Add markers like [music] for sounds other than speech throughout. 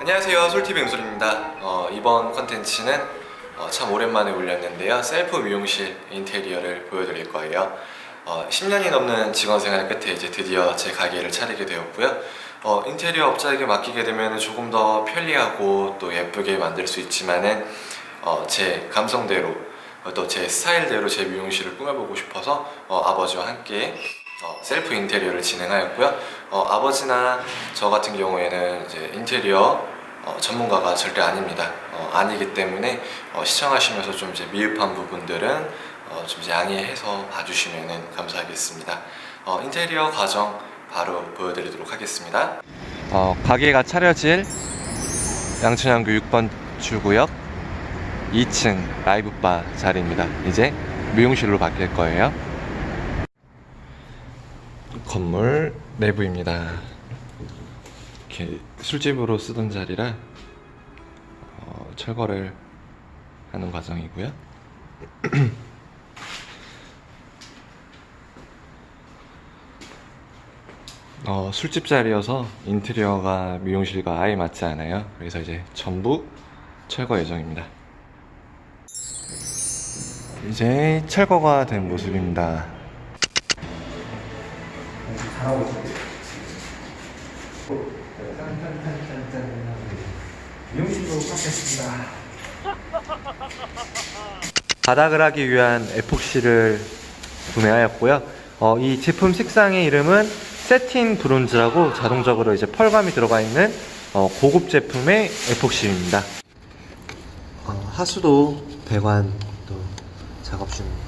안녕하세요. 솔TV 은솔입니다. 어, 이번 컨텐츠는 어, 참 오랜만에 올렸는데요. 셀프 미용실 인테리어를 보여드릴 거예요. 어, 10년이 넘는 직원 생활 끝에 이제 드디어 제 가게를 차리게 되었고요. 어, 인테리어 업자에게 맡기게 되면 조금 더 편리하고 또 예쁘게 만들 수 있지만은 어, 제 감성대로 또 제 스타일대로 제 미용실을 꾸며보고 싶어서 어, 아버지와 함께 어, 셀프 인테리어를 진행하였고요. 어, 아버지나 저 같은 경우에는 이제 인테리어 어, 전문가가 절대 아닙니다. 어, 아니기 때문에 어, 시청하시면서 좀 이제 미흡한 부분들은 어, 좀 양해해서 봐주시면 감사하겠습니다. 어, 인테리어 과정 바로 보여드리도록 하겠습니다. 어, 가게가 차려질 양천양구 6번 출구역 2층 라이브바 자리입니다. 이제 미용실로 바뀔 거예요. 건물 내부입니다. 이렇게 술집으로 쓰던 자리라 어, 철거를 하는 과정이고요. [clears throat] 어, 술집 자리여서 인테리어가 미용실과 아예 맞지 않아요. 그래서 이제 전부 철거 예정입니다. 이제 철거가 된 모습입니다. 잘하고 있어요. 미용실로 바뀌었습니다. 바닥을 하기 위한 에폭시를 구매하였고요. 어, 이 제품 색상의 이름은 세틴 브론즈라고 자동적으로 이제 펄감이 들어가 있는 어, 고급 제품의 에폭시입니다. 어, 하수도 배관 또 작업 중입니다.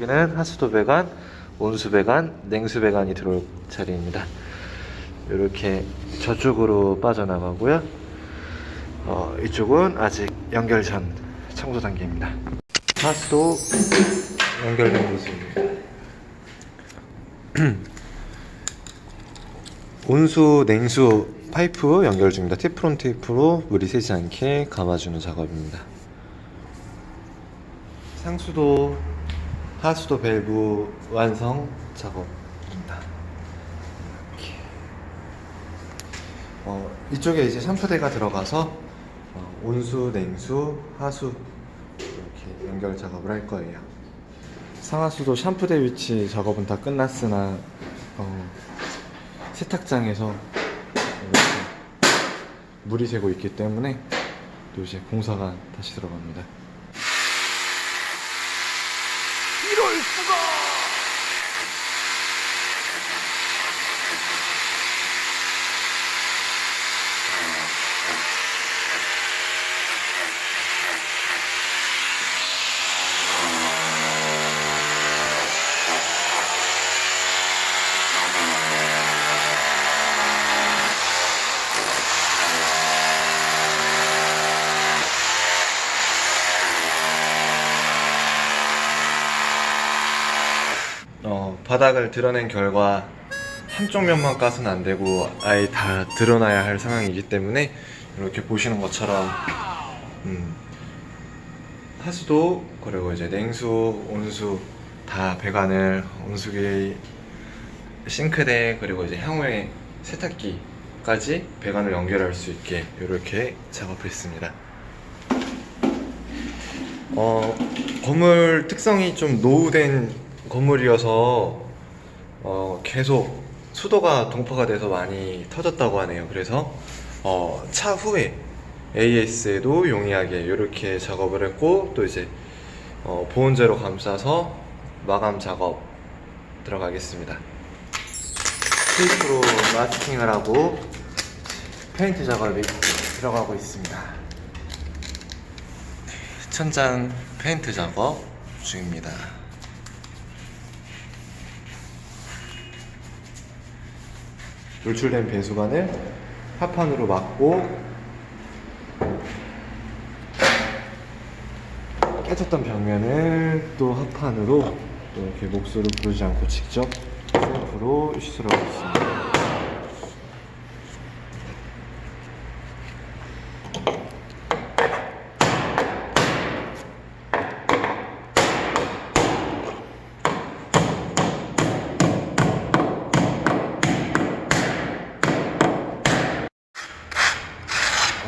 여기는 하수도 배관, 온수 배관, 냉수 배관이 들어올 자리입니다. 이렇게 저쪽으로 빠져나가고요. 어, 이쪽은 아직 연결 전 청소 단계입니다. 하수도 연결된 모습입니다. [clears throat] 온수, 냉수 파이프 연결 중입니다. 테프론 테이프로 물이 새지 않게 감아주는 작업입니다. 상수도, 하수도 밸브 완성 작업입니다. 이렇게. 어, 이쪽에 이제 샴푸대가 들어가서 어, 온수, 냉수, 하수 이렇게 연결 작업을 할 거예요. 상하수도 샴푸대 위치 작업은 다 끝났으나 어, 세탁장에서 물이 새고 있기 때문에 또 이제 공사가 다시 들어갑니다. 이럴 수가! 어, 바닥을 드러낸 결과 한쪽 면만 까서는 안 되고 아예 다 드러나야 할 상황이기 때문에 이렇게 보시는 것처럼 음, 하수도 그리고 이제 냉수, 온수 다 배관을 온수기, 싱크대 그리고 이제 향후에 세탁기까지 배관을 연결할 수 있게 이렇게 작업했습니다. 어, 건물 특성이 좀 노후된 건물이어서 어, 계속 수도가 동파가 돼서 많이 터졌다고 하네요. 그래서 어, 차후에 AS에도 용이하게 이렇게 작업을 했고 또 이제 어, 보온재로 감싸서 마감 작업 들어가겠습니다. 테이프로 마스킹을 하고 페인트 작업이 들어가고 있습니다. 천장 페인트 작업 중입니다. 노출된 배수관을 합판으로 막고 깨졌던 벽면을 또 합판으로 또 이렇게 목소를 부르지 않고 직접 셀프로 시술하고 있습니다.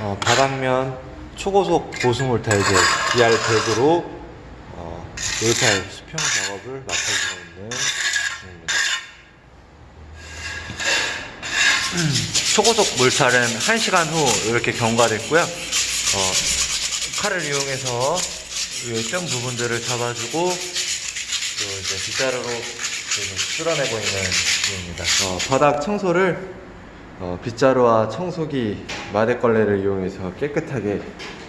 어, 바닥면 초고속 보수몰타 이제 DR100으로 어, 몰탈 수평 작업을 맡아주고 있는 중입니다. 초고속 몰탈은 1시간 후 이렇게 경과됐고요. 어, 칼을 이용해서 이뼈 부분들을 잡아주고 또 이제 빗자루로 쓸어내고 있는 중입니다. 어, 바닥 청소를 어, 빗자루와 청소기 마대걸레를 이용해서 깨끗하게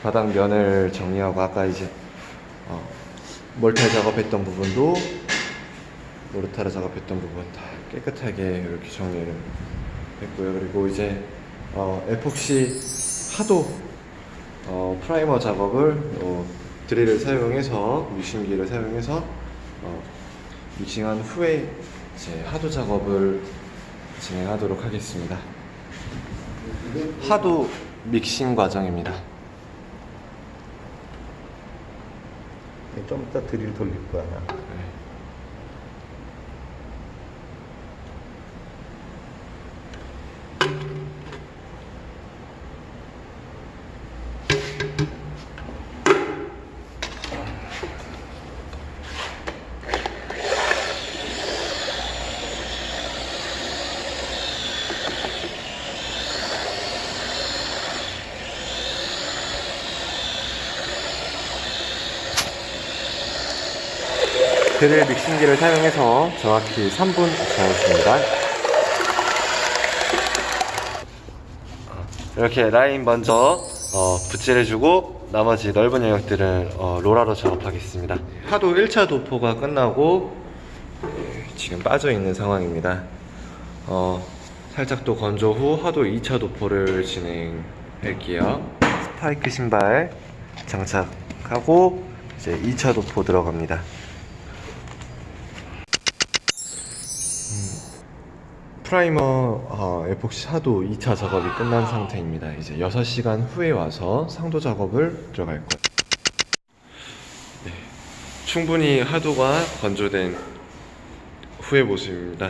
바닥 면을 정리하고 아까 이제 어, 몰탈 작업했던 부분도 모르타르 작업했던 부분 다 깨끗하게 이렇게 정리를 했고요. 그리고 이제 어, 에폭시 하도 어, 프라이머 작업을 어, 드릴을 사용해서 믹싱기를 사용해서 어, 믹싱한 후에 이제 하도 작업을 진행하도록 하겠습니다. 하도 믹싱 과정입니다. 좀 이따 드릴 돌릴 거야. 드릴 믹싱기를 사용해서 정확히 3분 저었습니다. 이렇게 라인 먼저 어, 붓질해주고 나머지 넓은 영역들은 어, 로라로 작업하겠습니다. 하도 1차 도포가 끝나고 예, 지금 빠져 있는 상황입니다. 어, 살짝 또 건조 후 하도 2차 도포를 진행할게요. 스파이크 신발 장착하고 이제 2차 도포 들어갑니다. 프라이머 어, 에폭시 사도 2차 작업이 끝난 상태입니다. 이제 6시간 후에 와서 상도 작업을 들어갈 거예요. 네, 충분히 하도가 건조된 후의 모습입니다.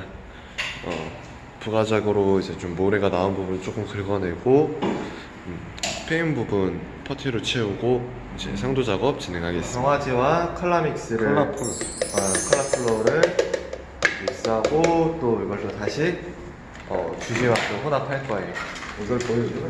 어, 부가적으로 이제 좀 모래가 나온 부분을 조금 긁어내고 음, 페인 부분 퍼티로 채우고 이제 상도 작업 진행하겠습니다. 정화제와 컬러 믹스를 컬러풀. 어, 컬러플로우를 믹스하고 또 이걸로 다시 어, 주제와 또 혼합할 거예요. 이걸 보여줘야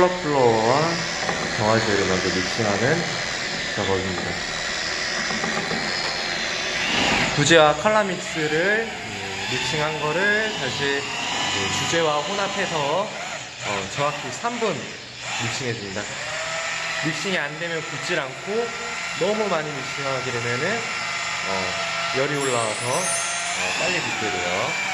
컬러 플로어와 정화제를 먼저 믹싱하는 작업입니다. 부제와 컬러 믹스를 음, 믹싱한 거를 다시 그 주제와 혼합해서 어, 정확히 3분 믹싱해 줍니다. 믹싱이 안 되면 굳질 않고 너무 많이 믹싱하게 되면은 어, 열이 올라와서 어, 빨리 굳게 돼요.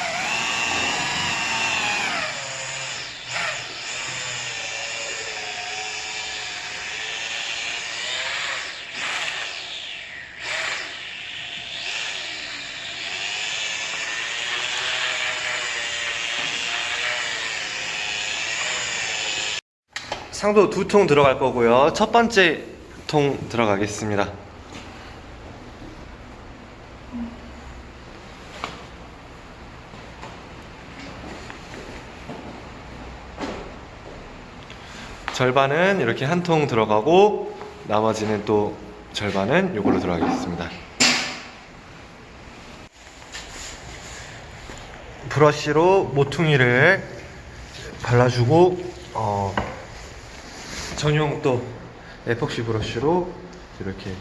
상도 두 통 들어갈 거고요. 첫 번째 통 들어가겠습니다. 절반은 이렇게 한 통 들어가고 나머지는 또 절반은 요걸로 들어가겠습니다. 브러쉬로 모퉁이를 발라주고 어, 전용 또 에폭시 브러쉬로 이렇게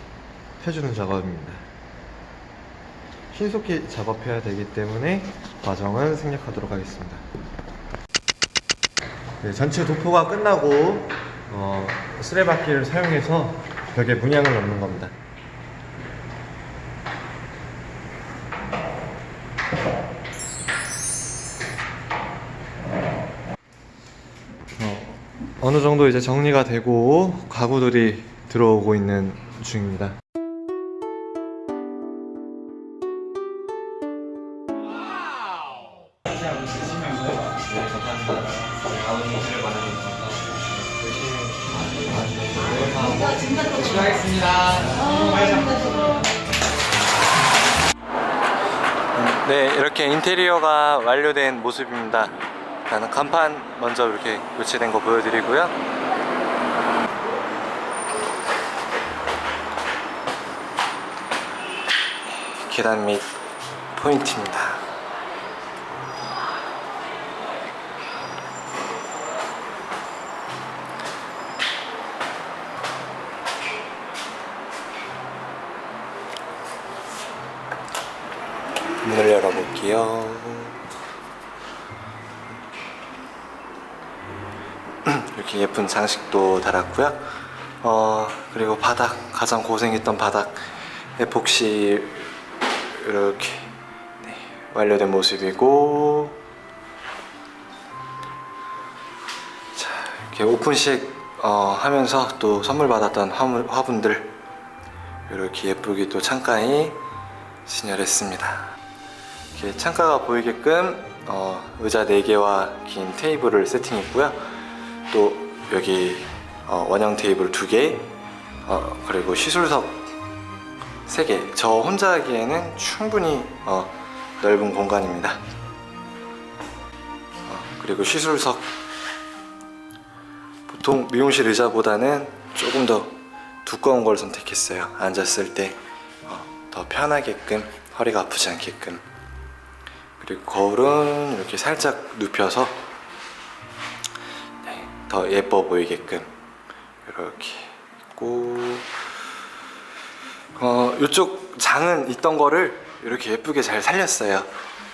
해주는 작업입니다. 신속히 작업해야 되기 때문에 과정은 생략하도록 하겠습니다. 네, 전체 도포가 끝나고 어, 쓰레바퀴를 사용해서 벽에 문양을 넣는 겁니다. 어, 어느 정도 이제 정리가 되고 가구들이 들어오고 있는 중입니다. 네, 이렇게 인테리어가 완료된 모습입니다. 일단 간판 먼저 이렇게 교체된 거 보여드리고요. 계단 및 포인트입니다. 문을 열어볼게요. 예쁜 장식도 달았고요. 어 그리고 바닥 가장 고생했던 바닥 에폭시 이렇게 네, 완료된 모습이고 자 이렇게 오픈식 어, 하면서 또 선물 받았던 화물, 화분들 이렇게 예쁘게 또 창가에 진열했습니다. 이렇게 창가가 보이게끔 어, 의자 4개와 긴 테이블을 세팅했고요. 또 여기 어, 원형 테이블 2개 어, 그리고 시술석 3개 저 혼자 하기에는 충분히 어, 넓은 공간입니다. 어, 그리고 시술석 보통 미용실 의자보다는 조금 더 두꺼운 걸 선택했어요. 앉았을 때더 편하게끔 허리가 아프지 않게끔 그리고 거울은 이렇게 살짝 눕혀서 네, 더 예뻐 보이게끔 이렇게 있고 어 이쪽 장은 있던 거를 이렇게 예쁘게 잘 살렸어요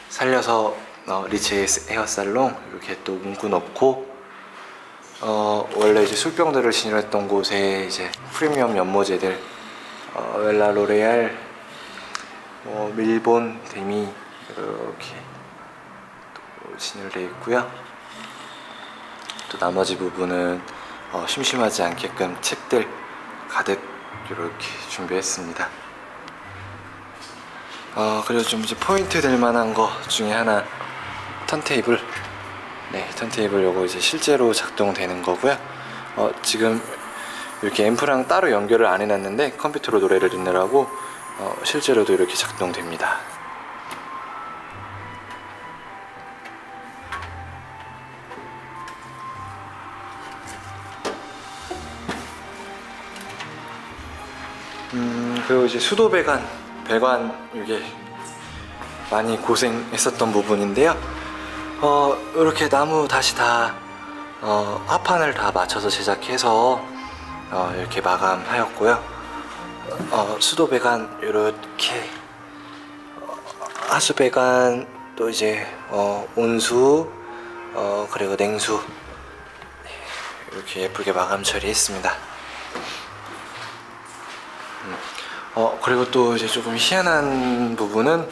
살려서 어, 리치 헤어살롱 이렇게 또 문구 넣고 어 원래 이제 술병들을 진열했던 곳에 이제 프리미엄 연모제들 어, 웰라 로레알 뭐 밀본 데미 이렇게 또 진열되어 있고요. 또 나머지 부분은 어, 심심하지 않게끔 책들 가득 이렇게 준비했습니다. 어, 그리고 좀 이제 포인트 될 만한 거 중에 하나 턴테이블. 네, 턴테이블 요거 이제 실제로 작동되는 거고요. 어, 지금 이렇게 앰프랑 따로 연결을 안 해놨는데 컴퓨터로 노래를 듣느라고 어, 실제로도 이렇게 작동됩니다. 그리고 이제 수도 배관, 배관 이게 많이 고생했었던 부분인데요. 어, 이렇게 나무 다시 다 어, 합판을 다 맞춰서 제작해서 어, 이렇게 마감하였고요. 어, 수도 배관 이렇게 어, 하수 배관 또 이제 어, 온수 어, 그리고 냉수 네, 이렇게 예쁘게 마감 처리했습니다. 음, 어 그리고 또 이제 조금 희한한 부분은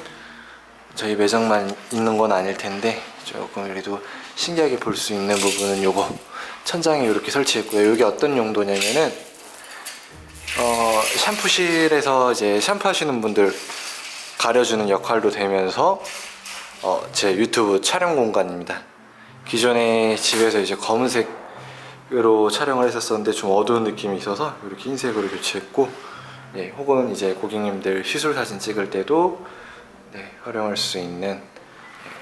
저희 매장만 있는 건 아닐 텐데 조금 그래도 신기하게 볼 수 있는 부분은 요거 천장에 이렇게 설치했고요. 이게 어떤 용도냐면은 어, 샴푸실에서 이제 샴푸하시는 분들 가려주는 역할도 되면서 어, 제 유튜브 촬영 공간입니다. 기존에 집에서 이제 검은색으로 촬영을 했었었는데 좀 어두운 느낌이 있어서 이렇게 흰색으로 교체했고, 네, 혹은 이제 고객님들 시술 사진 찍을 때도 네, 활용할 수 있는 네,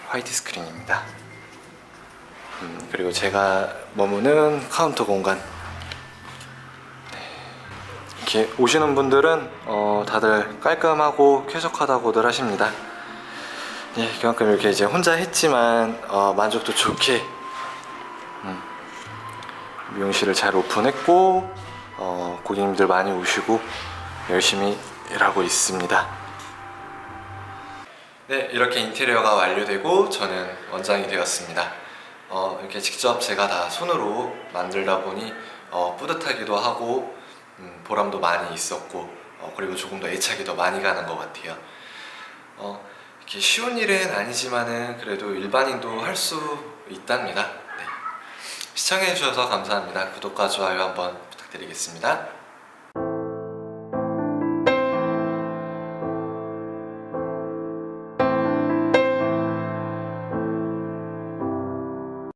화이트 스크린입니다. 음, 그리고 제가 머무는 카운터 공간 이렇게 오시는 분들은 어, 다들 깔끔하고 쾌적하다고들 하십니다. 예, 그만큼 이렇게 이제 혼자 했지만 어, 만족도 좋게 음, 미용실을 잘 오픈했고 어, 고객님들 많이 오시고 열심히 일하고 있습니다. 네, 이렇게 인테리어가 완료되고 저는 원장이 되었습니다. 어, 이렇게 직접 제가 다 손으로 만들다 보니 어, 뿌듯하기도 하고 음, 보람도 많이 있었고 어, 그리고 조금 더 애착이 더 많이 가는 것 같아요. 어, 이렇게 쉬운 일은 아니지만은 그래도 일반인도 할 수 있답니다. 네. 시청해주셔서 감사합니다. 구독과 좋아요 한번 부탁드리겠습니다.